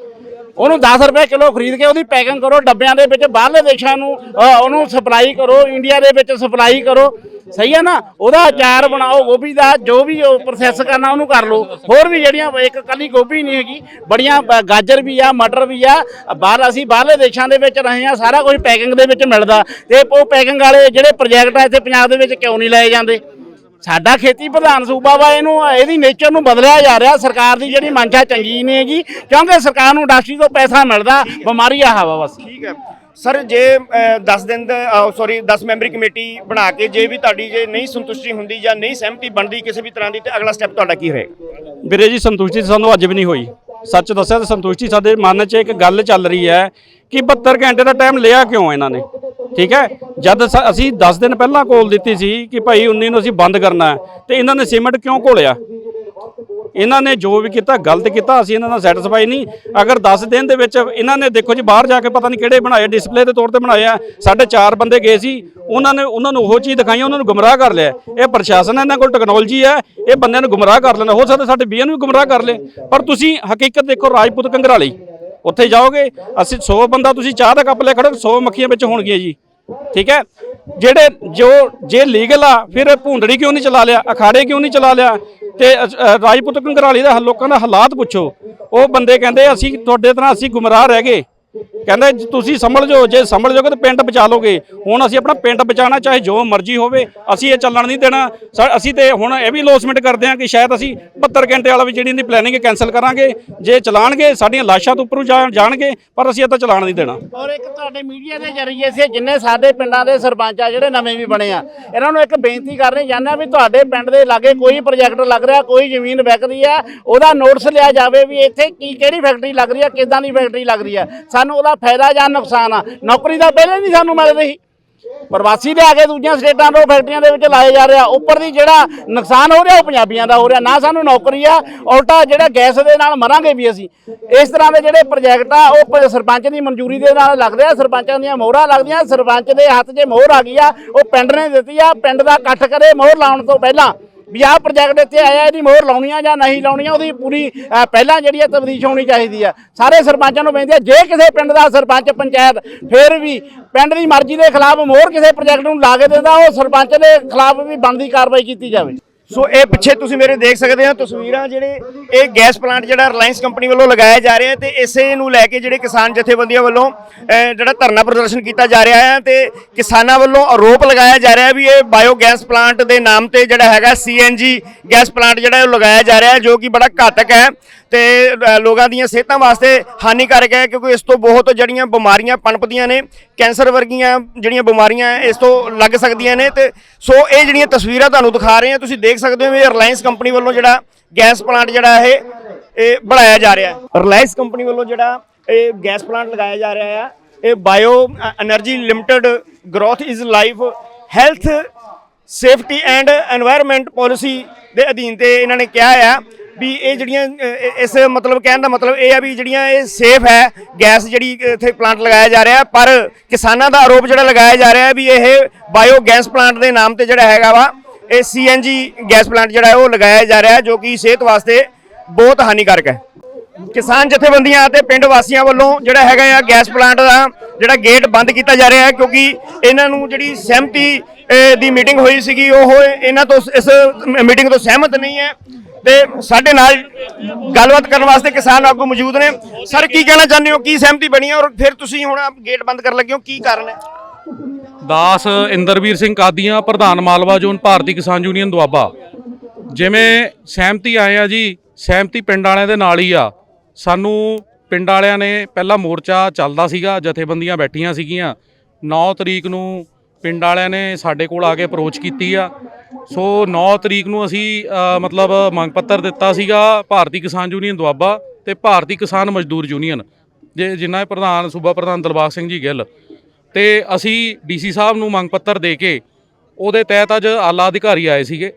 ਉਹਨੂੰ 10 ਰੁਪਏ ਕਿਲੋ ਖਰੀਦ ਕੇ ਉਹਦੀ ਪੈਕਿੰਗ ਕਰੋ, ਡੱਬਿਆਂ ਦੇ ਵਿੱਚ, ਬਾਹਰਲੇ ਦੇਸ਼ਾਂ ਨੂੰ ਉਹਨੂੰ ਸਪਲਾਈ ਕਰੋ, ਇੰਡੀਆ ਦੇ ਵਿੱਚ ਸਪਲਾਈ ਕਰੋ। ਸਹੀ ਹੈ ਨਾ? ਉਹਦਾ ਅਚਾਰ ਬਣਾਓ, ਗੋਭੀ ਦਾ, ਜੋ ਵੀ ਉਹ ਪ੍ਰੋਸੈਸ ਕਰਨਾ, ਉਹਨੂੰ ਕਰ ਲਓ। ਹੋਰ ਵੀ ਜਿਹੜੀਆਂ, ਇੱਕ ਕੱਲੀ ਗੋਭੀ ਨਹੀਂ ਹੈਗੀ, ਬੜੀਆਂ ਗਾਜਰ ਵੀ ਆ, ਮਟਰ ਵੀ ਆ, ਬਾਹਰ ਅਸੀਂ ਬਾਹਰਲੇ ਦੇਸ਼ਾਂ ਦੇ ਵਿੱਚ ਰਹੇ ਆ, ਸਾਰਾ ਕੁਝ ਪੈਕਿੰਗ ਦੇ ਵਿੱਚ ਮਿਲਦਾ। ਤੇ ਉਹ ਪੈਕਿੰਗ ਵਾਲੇ ਜਿਹੜੇ ਪ੍ਰੋਜੈਕਟ ਆ, ਇੱਥੇ ਪੰਜਾਬ ਦੇ ਵਿੱਚ ਕਿਉਂ ਨਹੀਂ ਲਏ ਜਾਂਦੇ? ਸਾਡਾ ਖੇਤੀ ਪ੍ਰਧਾਨ ਸੂਬਾ ਵਾ ਇਹਨੂੰ ਇਹਦੀ ਨੇਚਰ ਨੂੰ ਬਦਲਿਆ ਜਾ ਰਿਹਾ ਸਰਕਾਰ ਦੀ ਜਿਹੜੀ ਮਨਸ਼ਾ ਚੰਗੀ ਨਹੀਂ ਹੈਗੀ ਕਿਉਂਕਿ ਸਰਕਾਰ ਨੂੰ ਇੰਡਸਟਰੀ ਤੋਂ ਪੈਸਾ ਮਿਲਦਾ ਬਿਮਾਰੀ ਆ ਹਵਾ ਬਸ। ਠੀਕ ਹੈ। ਸਰ ਜੇ 10 ਦਿਨ ਦਾ ਸੌਰੀ 10 ਮੈਂਬਰੀ ਕਮੇਟੀ ਬਣਾ ਕੇ ਜੇ ਵੀ ਤੁਹਾਡੀ ਜੇ ਨਹੀਂ ਸੰਤੁਸ਼ਟੀ ਹੁੰਦੀ ਜਾਂ ਨਹੀਂ ਸਹਿਮਤੀ ਬਣਦੀ ਕਿਸੇ ਵੀ ਤਰ੍ਹਾਂ ਦੀ ਤੇ ਅਗਲਾ ਸਟੈਪ ਤੁਹਾਡਾ ਕੀ ਰਹੇਗਾ? ਵੀਰੇ ਜੀ ਸੰਤੁਸ਼ਟੀ ਸਾਨੂੰ ਅੱਜ ਵੀ ਨਹੀਂ ਹੋਈ। ਸੱਚ ਦੱਸਿਆ ਤਾਂ ਸੰਤੁਸ਼ਟੀ ਸਾਡੇ ਮਨ 'ਚ ਇੱਕ ਗੱਲ ਚੱਲ ਰਹੀ ਹੈ ਕਿ 72 ਘੰਟੇ ਦਾ ਟਾਈਮ ਲਿਆ ਕਿਉਂ ਇਹਨਾਂ ਨੇ? ਠੀਕ ਹੈ? ਜਦ ਸ- ਅਸੀਂ 10 ਦਿਨ ਪਹਿਲਾਂ ਕੋਲ ਦਿੱਤੀ ਸੀ ਕਿ ਭਾਈ 19 ਨੂੰ ਅਸੀਂ ਬੰਦ ਕਰਨਾ ਹੈ ਤੇ ਇਹਨਾਂ ਨੇ ਸੀਮੈਂਟ ਕਿਉਂ ਘੋਲਿਆ? ਇਹਨਾਂ ਨੇ ਜੋ ਵੀ ਕੀਤਾ ਗਲਤ ਕੀਤਾ ਅਸੀਂ ਇਹਨਾਂ ਨਾਲ ਸੈਟੀਸਫਾਈ ਨਹੀਂ। ਅਗਰ 10 ਦਿਨ ਦੇ ਵਿੱਚ ਇਹਨਾਂ ਨੇ ਦੇਖੋ ਜੀ ਬਾਹਰ ਜਾ ਕੇ ਪਤਾ ਨਹੀਂ ਕਿਹੜੇ ਬਣਾਏ ਡਿਸਪਲੇ ਦੇ ਤੌਰ ਤੇ ਬਣਾਏ ਆ। ਸਾਡੇ ਚਾਰ ਬੰਦੇ ਗਏ ਸੀ ਉਹਨਾਂ ਨੇ ਉਹਨਾਂ ਨੂੰ ਉਹ ਚੀਜ਼ ਦਿਖਾਈ ਉਹਨਾਂ ਨੂੰ ਗੁੰਮਰਾਹ ਕਰ ਲਿਆ। ਇਹ ਪ੍ਰਸ਼ਾਸਨ ਹੈ, ਇਹਨਾਂ ਕੋਲ ਟੈਕਨੋਲੋਜੀ ਹੈ ਇਹ ਬੰਦਿਆਂ ਨੂੰ ਗੁੰਮਰਾਹ ਕਰ ਲੈਣਾ ਹੋ ਸਕਦਾ ਸਾਡੇ ਬੀਆਂ ਨੂੰ ਵੀ ਗੁੰਮਰਾਹ ਕਰ ਲੇ। ਪਰ ਤੁਸੀਂ ਹਕੀਕਤ ਦੇਖੋ ਰਾਜਪੂਤ ਕੰਗਰਾਲੀ ਉੱਥੇ ਜਾਓਗੇ ਅਸੀਂ 100 ਬੰਦਾ ਤੁਸੀਂ ਚਾਹ ਦਾ ਕੱਪ ਲੈ ਖੜੋ 100 ਮੱਖੀਆਂ ਵਿੱਚ ਹੋਣਗੀਆਂ ਜੀ। ਠੀਕ ਹੈ? ਜਿਹੜੇ ਜੋ, ਜੇ ਲੀਗਲ ਆ, ਫਿਰ ਭੁੰਡੜੀ ਕਿਉਂ ਨਹੀਂ ਚਲਾ ਲਿਆ? ਅਖਾੜੇ ਕਿਉਂ ਨਹੀਂ ਚਲਾ ਲਿਆ? ਤੇ ਰਾਜਪੂਤ ਕੰਗਰਾਲੀ ਦਾ ਲੋਕਾਂ ਦਾ ਹਾਲਾਤ ਪੁੱਛੋ। ਉਹ ਬੰਦੇ ਕਹਿੰਦੇ, ਅਸੀਂ ਤੁਹਾਡੇ ਤਰ੍ਹਾਂ ਅਸੀਂ ਗੁੰਮਰਾਹ ਰਹਿ ਗਏ। ਕਹਿੰਦੇ ਤੁਸੀਂ ਸੰਭਲ ਜਾਓ, ਜੇ ਸੰਭਲ ਜਾਓਗੇ ਤਾਂ ਪਿੰਡ ਬਚਾ ਲੋਗੇ। ਹੁਣ ਅਸੀਂ ਆਪਣਾ ਪਿੰਡ ਬਚਾਉਣਾ, ਚਾਹੇ ਜੋ ਮਰਜ਼ੀ ਹੋਵੇ, ਅਸੀਂ ਇਹ ਚੱਲਣ ਨਹੀਂ ਦੇਣਾ। ਸਾ- ਅਸੀਂ ਤੇ ਹੁਣ ਇਹ ਵੀ ਲੋਸਮੈਂਟ ਕਰਦੇ ਹਾਂ ਕਿ ਸ਼ਾਇਦ ਅਸੀਂ 72 ਘੰਟੇ ਵਾਲਾ ਵੀ ਜਿਹੜੀ ਇਹਦੀ ਪਲੈਨਿੰਗ ਕੈਨਸਲ ਕਰਾਂਗੇ। ਜੇ ਚਲਾਣਗੇ, ਸਾਡੀਆਂ ਲਾਸ਼ਾਂ ਤੋਂ ਉੱਪਰੋਂ ਜਾ- ਜਾਣਗੇ, ਪਰ ਅਸੀਂ ਇਹ ਤਾਂ ਚਲਾਣ ਨਹੀਂ ਦੇਣਾ। ਔਰ ਇੱਕ ਤੁਹਾਡੇ ਮੀਡੀਆ ਦੇ ਜ਼ਰੀਏ ਸੇ ਜਿੰਨੇ ਸਾਡੇ ਪਿੰਡਾਂ ਦੇ ਸਰਪੰਚ ਆ, ਜਿਹੜੇ ਨਵੇਂ ਵੀ ਬਣੇ ਆ, ਇਹਨਾਂ ਨੂੰ ਇੱਕ ਬੇਨਤੀ ਕਰਨੀ ਚਾਹੁੰਦੇ ਆ ਵੀ ਤੁਹਾਡੇ ਪਿੰਡ ਦੇ ਲਾਗੇ ਕੋਈ ਪ੍ਰੋਜੈਕਟ ਲੱਗ ਰਿਹਾ, ਕੋਈ ਜ਼ਮੀਨ ਵਿਕ ਰਹੀ ਆ, ਉਹਦਾ ਨੋਟਿਸ ਲਿਆ ਜਾਵੇ ਵੀ ਇੱਥੇ ਕੀ, ਕਿਹੜੀ ਫੈਕਟਰੀ ਲੱਗ ਰਹੀ ਆ, ਕਿੱਦਾਂ ਦੀ ਫੈਕਟਰੀ ਲੱਗ ਰਹੀ ਆ। ਸਾਨੂੰ ਉਹਦਾ ਫਾਇਦਾ ਜਾਂ ਨੁਕਸਾਨ ਆ? ਨੌਕਰੀ ਤਾਂ ਪਹਿਲੇ ਨਹੀਂ ਸਾਨੂੰ ਮਿਲ ਰਹੀ। ਪ੍ਰਵਾਸੀ ਲਿਆ ਕੇ ਦੂਜੀਆਂ ਸਟੇਟਾਂ ਤੋਂ ਫੈਕਟਰੀਆਂ ਦੇ ਵਿੱਚ ਲਾਏ ਜਾ ਰਿਹਾ। ਉੱਪਰ ਦੀ ਜਿਹੜਾ ਨੁਕਸਾਨ ਹੋ ਰਿਹਾ, ਉਹ ਪੰਜਾਬੀਆਂ ਦਾ ਹੋ ਰਿਹਾ। ਨਾ ਸਾਨੂੰ ਨੌਕਰੀ ਆ, ਉਲਟਾ ਜਿਹੜਾ ਗੈਸ ਦੇ ਨਾਲ ਮਰਾਂਗੇ ਵੀ ਅਸੀਂ। ਇਸ ਤਰ੍ਹਾਂ ਦੇ ਜਿਹੜੇ ਪ੍ਰੋਜੈਕਟ ਆ, ਉਹ ਪ- ਸਰਪੰਚ ਦੀ ਮਨਜ਼ੂਰੀ ਦੇ ਨਾਲ ਲੱਗਦੇ ਆ। ਸਰਪੰਚਾਂ ਦੀਆਂ ਮੋਹਰਾਂ ਲੱਗਦੀਆਂ। ਸਰਪੰਚ ਦੇ ਹੱਥ 'ਚ ਮੋਹਰ ਆ ਗਈ ਆ, ਉਹ ਪਿੰਡ ਨੇ ਦਿੱਤੀ ਆ। ਪਿੰਡ ਦਾ ਇਕੱਠ ਕਰੇ, ਮੋਹਰ ਲਾਉਣ ਤੋਂ ਪਹਿਲਾਂ। ਵੀ ਆਹ ਪ੍ਰੋਜੈਕਟ ਇੱਥੇ ਆਇਆ ਇਹਦੀ ਮੋਹਰ ਲਾਉਣੀ ਆ ਜਾਂ ਨਹੀਂ ਲਾਉਣੀਆਂ ਉਹਦੀ ਪੂਰੀ ਅ, ਪਹਿਲਾਂ ਜਿਹੜੀ ਆ ਤਬਦੀਸ਼ ਹੋਣੀ ਚਾਹੀਦੀ ਆ। ਸਾਰੇ ਸਰਪੰਚਾਂ ਨੂੰ ਬੇਨਤੀ ਆ ਜੇ ਕਿਸੇ ਪਿੰਡ ਦਾ ਸਰਪੰਚ ਪੰਚਾਇਤ ਫਿਰ ਵੀ ਪਿੰਡ ਦੀ ਮਰਜ਼ੀ ਦੇ ਖਿਲਾਫ ਮੋਹਰ ਕਿਸੇ ਪ੍ਰੋਜੈਕਟ ਨੂੰ ਲਾ ਕੇ ਦਿੰਦਾ ਉਹ ਸਰਪੰਚ ਦੇ ਖਿਲਾਫ ਵੀ ਬਣਦੀ ਕਾਰਵਾਈ ਕੀਤੀ ਜਾਵੇ। ਸੋ ਇਹ ਪਿੱਛੇ ਤੁਸੀਂ ਮੇਰੇ ਦੇਖ ਸਕਦੇ ਹੋ ਤਸਵੀਰਾਂ ਜਿਹੜੇ ਇਹ ਗੈਸ ਪਲਾਂਟ ਜਿਹੜਾ ਰਿਲਾਇੰਸ ਕੰਪਨੀ ਵੱਲੋਂ ਲਗਾਇਆ ਜਾ ਰਿਹਾ ਹੈ ਤੇ ਇਸੇ ਨੂੰ ਲੈ ਕੇ ਜਿਹੜੇ ਕਿਸਾਨ ਜਥੇਬੰਦੀਆਂ ਵੱਲੋਂ ਜਿਹੜਾ ਧਰਨਾ ਪ੍ਰਦਰਸ਼ਨ ਕੀਤਾ ਜਾ ਰਿਹਾ ਹੈ ਤੇ ਕਿਸਾਨਾਂ ਵੱਲੋਂ ਆਰੋਪ ਲਗਾਇਆ ਜਾ ਰਿਹਾ ਵੀ ਇਹ ਬਾਇਓ ਗੈਸ ਪਲਾਂਟ ਦੇ ਨਾਮ ਤੇ ਜਿਹੜਾ ਹੈਗਾ ਸੀਐਨਜੀ ਗੈਸ ਪਲਾਂਟ ਜਿਹੜਾ ਉਹ ਲਗਾਇਆ ਜਾ ਰਿਹਾ ਜੋ ਕਿ ਬੜਾ ਘਾਤਕ ਹੈ। ਤੇ ਲੋਕਾਂ ਦੀਆਂ ਸਿਹਤਾਂ ਵਾਸਤੇ ਹਾਨੀਕਾਰਕ ਹੈ, ਕਿਉਂਕਿ ਇਸ ਤੋਂ ਬਹੁਤ ਜੜੀਆਂ ਬਿਮਾਰੀਆਂ ਪਨਪਦੀਆਂ ਨੇ, ਕੈਂਸਰ ਵਰਗੀਆਂ ਜਿਹੜੀਆਂ ਬਿਮਾਰੀਆਂ ਇਸ ਤੋਂ ਲੱਗ ਸਕਦੀਆਂ ਨੇ ਤੇ ਸੋ ਇਹ ਜਿਹੜੀਆਂ ਤਸਵੀਰਾਂ ਤੁਹਾਨੂੰ ਦਿਖਾ ਰਹੇ ਹਾਂ, ਤੁਸੀਂ ਦੇਖ ਸਕਦੇ ਹੋ ਇਹ ਰਿਲਾਇੰਸ ਕੰਪਨੀ ਵੱਲੋਂ ਜਿਹੜਾ ਗੈਸ ਪਲਾਂਟ ਜਿਹੜਾ ਇਹ ਇਹ ਬਣਾਇਆ ਜਾ ਰਿਹਾ ਹੈ। ਰਿਲਾਇੰਸ ਕੰਪਨੀ ਵੱਲੋਂ ਜਿਹੜਾ ਇਹ ਗੈਸ ਪਲਾਂਟ ਲਗਾਇਆ ਜਾ ਰਿਹਾ ਹੈ, ਇਹ bio energy limited growth is life health safety and environment policy ਦੇ ਅਧੀਨ ਤੇ ਇਹਨਾਂ ਨੇ ਕਿਹਾ ਹੈ ਵੀ ਇਹ ਜਿਹੜੀਆਂ ਅ, ਇਸ ਮਤਲਬ ਕਹਿਣ ਦਾ ਮਤਲਬ ਇਹ ਆ ਵੀ ਜਿਹੜੀਆਂ ਇਹ ਸੇਫ ਹੈ ਗੈਸ ਜਿਹੜੀ ਇੱਥੇ ਪਲਾਂਟ ਲਗਾਇਆ ਜਾ ਰਿਹਾ ਪਰ ਕਿਸਾਨਾਂ ਦਾ ਆਰੋਪ ਜਿਹੜਾ ਲਗਾਇਆ ਜਾ ਰਿਹਾ ਵੀ ਇਹ ਬਾਇਓ ਗੈਸ ਪਲਾਂਟ ਦੇ ਨਾਮ ਤੇ ਜਿਹੜਾ ਹੈਗਾ ਵਾ ਇਹ ਸੀਐਨਜੀ ਗੈਸ ਪਲਾਂਟ ਜਿਹੜਾ ਹੈ ਉਹ ਲਗਾਇਆ ਜਾ ਰਿਹਾ ਜੋ ਕਿ ਸਿਹਤ ਵਾਸਤੇ ਬਹੁਤ ਹਾਨੀਕਾਰਕ ਹੈ। ਕਿਸਾਨ ਜਥੇਬੰਦੀਆਂ ਅਤੇ ਪਿੰਡ ਵਾਸੀਆਂ ਵੱਲੋਂ ਜਿਹੜਾ ਹੈਗਾ ਆ ਗੈਸ ਪਲਾਂਟ ਦਾ ਜਿਹੜਾ ਗੇਟ ਬੰਦ ਕੀਤਾ ਜਾ ਰਿਹਾ ਹੈ ਕਿਉਂਕਿ ਇਹਨਾਂ ਨੂੰ ਜਿਹੜੀ ਸਹਿਮਤੀ ਅਹ, ਦੀ ਮੀਟਿੰਗ ਹੋਈ ਸੀਗੀ ਉਹ ਇਹਨਾਂ ਤੋਂ ਇਸ ਮੀਟਿੰਗ ਤੋਂ ਸਹਿਮਤ ਨਹੀਂ ਹੈ। ਤੇ ਸਾਡੇ ਨਾਲ ਗੱਲਬਾਤ ਕਰਨ ਵਾਸਤੇ ਕਿਸਾਨ ਆਗੂ ਮੌਜੂਦ ਨੇ। ਸਰ ਕੀ ਕਹਿਣਾ ਚਾਹੁੰਦੇ ਹੋ? ਕੀ ਸਹਿਮਤੀ ਬਣੀ ਹੈ? ਔਰ ਫਿਰ ਤੁਸੀਂ ਹੁਣ ਗੇਟ ਬੰਦ ਕਰਨ ਲੱਗੇ ਹੋ। ਕੀ ਕਾਰਨ ਹੈ? ਦਾਸ ਇੰਦਰਵੀਰ ਸਿੰਘ ਕਾਦੀਆਂ, ਪ੍ਰਧਾਨ ਮਾਲਵਾ ਜ਼ੋਨ, ਭਾਰਤੀ ਕਿਸਾਨ ਯੂਨੀਅਨ, ਦੁਆਬਾ। ਜਿਵੇਂ ਸਹਿਮਤੀ ਆਏ ਆ ਜੀ, ਸਹਿਮਤੀ ਪਿੰਡ ਵਾਲਿਆਂ ਦੇ ਨਾਲ ਹੀ ਆ। ਸਾਨੂੰ ਪਿੰਡ ਵਾਲਿਆਂ ਨੇ ਪਹਿਲਾ ਮੋਰਚਾ ਚੱਲਦਾ ਸੀਗਾ, ਜਥੇਬੰਦੀਆਂ ਬੈਠੀਆਂ ਸੀਗੀਆਂ। 9 ਤਰੀਕ ਨੂੰ ਪਿੰਡ ਵਾਲਿਆਂ ਨੇ ਸਾਡੇ ਕੋਲ ਆ ਕੇ ਅਪਰੋਚ ਕੀਤੀ ਆ। ਸੋ 9 ਤਰੀਕ ਨੂੰ ਅਸੀਂ ਮਤਲਬ ਮੰਗ ਪੱਤਰ ਦਿੱਤਾ ਸੀਗਾ ਭਾਰਤੀ ਕਿਸਾਨ ਯੂਨੀਅਨ ਦੁਆਬਾ ਤੇ ਭਾਰਤੀ ਕਿਸਾਨ ਮਜ਼ਦੂਰ ਯੂਨੀਅਨ, ਜੇ, ਜਿਨ੍ਹਾਂ ਦੇ ਪ੍ਰਧਾਨ ਸੂਬਾ ਪ੍ਰਧਾਨ ਦਿਲਬਾਗ ਸਿੰਘ ਜੀ ਗਿੱਲ। ਤੇ ਅਸੀਂ ਡੀਸੀ ਸਾਹਿਬ ਨੂੰ ਮੰਗ ਪੱਤਰ ਦੇ ਕੇ ਉਹਦੇ ਤਹਿਤ ਅੱਜ ਆਲਾ ਅਧਿਕਾਰੀ ਆਏ ਸੀਗੇ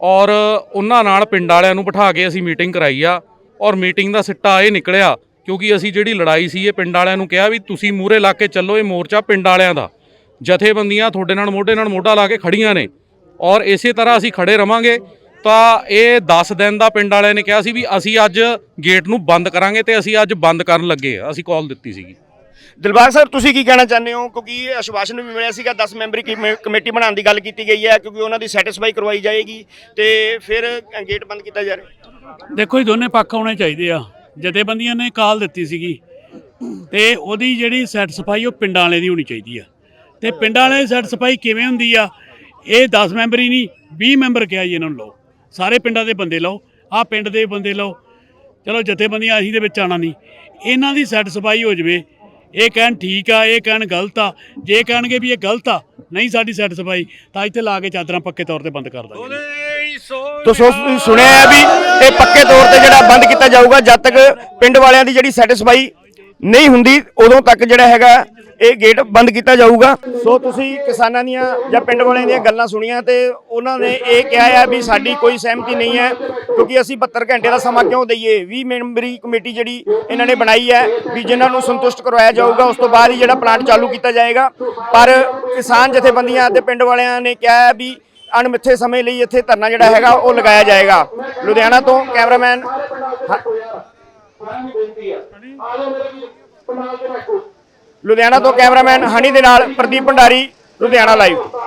ਔਰ ਉਹਨਾਂ ਨਾਲ ਪਿੰਡ ਵਾਲਿਆਂ ਨੂੰ ਬਿਠਾ ਕੇ ਅਸੀਂ ਮੀਟਿੰਗ ਕਰਾਈ ਆ ਔਰ ਮੀਟਿੰਗ ਦਾ ਸਿੱਟਾ ਇਹ ਨਿਕਲਿਆ ਕਿਉਂਕਿ ਅਸੀਂ ਜਿਹੜੀ ਲੜਾਈ ਸੀ, ਇਹ ਪਿੰਡ ਵਾਲਿਆਂ ਨੂੰ ਕਿਹਾ ਵੀ ਤੁਸੀਂ ਮੂਰੇ ਲਾ ਕੇ ਚੱਲੋ, ਇਹ ਮੋਰਚਾ ਪਿੰਡ ਵਾਲਿਆਂ ਦਾ। ਜਥੇਬੰਦੀਆਂ ਤੁਹਾਡੇ ਨਾਲ ਮੋਢੇ ਨਾਲ ਮੋਢਾ ਲਾ ਕੇ ਖੜੀਆਂ ਨੇ। ਔਰ ਇਸੇ ਤਰ੍ਹਾਂ ਅਸੀਂ ਖੜੇ ਰਵਾਂਗੇ। ਤਾਂ ਇਹ 10 ਦਿਨ ਦਾ ਪਿੰਡ ਵਾਲਿਆਂ ਨੇ ਕਿਹਾ ਸੀ ਵੀ ਅਸੀਂ ਅੱਜ ਗੇਟ ਨੂੰ ਬੰਦ ਕਰਾਂਗੇ ਤੇ ਅਸੀਂ ਅੱਜ ਬੰਦ ਕਰਨ ਲੱਗੇ ਆ। ਅਸੀਂ ਕਾਲ ਦਿੱਤੀ ਸੀਗੀ। ਦਿਲਬਾਗ ਸਾਹਿਬ ਤੁਸੀਂ ਕੀ ਕਹਿਣਾ ਚਾਹੁੰਦੇ ਹੋ? ਕਿਉਂਕਿ ਇਹ ਆਸ਼ਵਾਸਨ ਵੀ ਮਿਲਿਆ ਸੀਗਾ 10 ਮੈਂਬਰੀ ਕਮੇ- ਕਮੇਟੀ ਬਣਾਉਣ ਦੀ ਗੱਲ ਕੀਤੀ ਗਈ ਹੈ ਕਿਉਂਕਿ ਉਹਨਾਂ ਦੀ ਸੈਟੀਸਫਾਈ ਕਰਵਾਈ ਜਾਏਗੀ ਤੇ ਫਿਰ ਗੇਟ ਬੰਦ ਕੀਤਾ ਜਾ ਰਿਹਾ। ਦੇਖੋ ਜੀ ਦੋਨੇ ਪੱਖ ਆਉਣੇ ਚਾਹੀਦੇ ਆ। ਜਥੇਬੰਦੀਆਂ ਨੇ ਕਾਲ ਦਿੱਤੀ ਸੀਗੀ ਤੇ ਉਹਦੀ ਜਿਹੜੀ ਸੈਟ ਸਫ਼ਾਈ ਉਹ ਪਿੰਡਾਂ ਵਾਲੇ ਦੀ ਹੋਣੀ ਚਾਹੀਦੀ ਆ। ਤੇ ਪਿੰਡਾਂ ਵਾਲੇ ਦੀ ਸੈਟ ਸਫ਼ਾਈ ਕਿਵੇਂ ਹੁੰਦੀ ਆ? ਇਹ 10 ਮੈਂਬਰ ਹੀ ਨਹੀਂ 20 ਮੈਂਬਰ ਕਿਹਾ ਜੀ ਇਹਨਾਂ ਨੂੰ ਲਓ। ਸਾਰੇ ਪਿੰਡਾਂ ਦੇ ਬੰਦੇ ਲਓ ਆਹ ਪਿੰਡ ਦੇ ਬੰਦੇ ਲਓ। ਚਲੋ ਜਥੇਬੰਦੀਆਂ ਅਸੀਂ ਦੇ ਵਿੱਚ ਆਣਾ ਨਹੀਂ। ਇਹਨਾਂ ਦੀ ਸੈਟ ਸਫ਼ਾਈ ਹੋ ਜਵੇ। ਇਹ ਕਹਿਣ ਠੀਕ ਆ ਇਹ ਕਹਿਣ ਗਲਤ ਆ। ਜੇ ਕਹਿਣਗੇ ਵੀ ਇਹ ਗਲਤ ਆ ਨਹੀਂ ਸਾਡੀ ਸੈਟ ਸਫ਼ਾਈ ਤਾਂ ਇੱਥੇ ਲਾ ਕੇ ਚਾਦਰਾਂ ਪੱਕੇ ਤੌਰ ਤੇ ਬੰਦ ਕਰ ਦਾਂਗੇ। ਤੋ ਸੋ ਤੁਸੀਂ ਸੁਣਿਆ ਹੈ ਵੀ ਇਹ ਪੱਕੇ ਤੌਰ ਤੇ ਜਿਹੜਾ ਬੰਦ ਕੀਤਾ ਜਾਊਗਾ ਜਦ ਤੱਕ ਪਿੰਡ ਵਾਲਿਆਂ ਦੀ ਜਿਹੜੀ ਸੈਟੀਸਫਾਈ ਨਹੀਂ ਹੁੰਦੀ ਉਦੋਂ ਤੱਕ ਜਿਹੜਾ ਹੈਗਾ ਇਹ ਗੇਟ ਬੰਦ ਕੀਤਾ ਜਾਊਗਾ ਸੋ ਤੁਸੀਂ ਕਿਸਾਨਾਂ ਦੀਆਂ ਜਾਂ ਪਿੰਡ ਵਾਲਿਆਂ ਦੀਆਂ ਗੱਲਾਂ ਸੁਣੀਆਂ ਤੇ ਉਹਨਾਂ ਨੇ ਇਹ ਕਿਹਾ ਹੈ ਵੀ ਸਾਡੀ ਕੋਈ ਸਹਿਮਤੀ ਨਹੀਂ ਹੈ ਕਿਉਂਕਿ ਅਸੀਂ 72 ਘੰਟੇ ਦਾ ਸਮਾਂ ਕਿਉਂ ਦਈਏ 20 ਮੈਂਬਰੀ ਕਮੇਟੀ ਜਿਹੜੀ ਇਹਨਾਂ ਨੇ ਬਣਾਈ ਹੈ ਵੀ ਜਿਨ੍ਹਾਂ ਨੂੰ ਸੰਤੁਸ਼ਟ ਕਰਵਾਇਆ ਜਾਊਗਾ ਉਸ ਤੋਂ ਬਾਅਦ ਹੀ ਜਿਹੜਾ ਪਲਾਂਟ ਚਾਲੂ ਕੀਤਾ ਜਾਏਗਾ ਪਰ ਕਿਸਾਨ ਜਥੇਬੰਦੀਆਂ ਅਤੇ ਪਿੰਡ ਵਾਲਿਆਂ ਨੇ ਕਿਹਾ ਹੈ ਵੀ ਅਣਮਿੱਥੇ ਸਮੇਂ ਲਈ ਇੱਥੇ ਧਰਨਾ ਜਿਹੜਾ ਹੈਗਾ ਉਹ ਲਗਾਇਆ ਜਾਏਗਾ ਲੁਧਿਆਣਾ ਤੋਂ ਕੈਮਰਾਮੈਨ ਹ- ਲੁਧਿਆਣਾ ਤੋਂ ਕੈਮਰਾਮੈਨ ਹਨੀ ਦੇ ਨਾਲ ਪ੍ਰਦੀਪ ਭੰਡਾਰੀ ਲੁਧਿਆਣਾ ਲਾਈਵ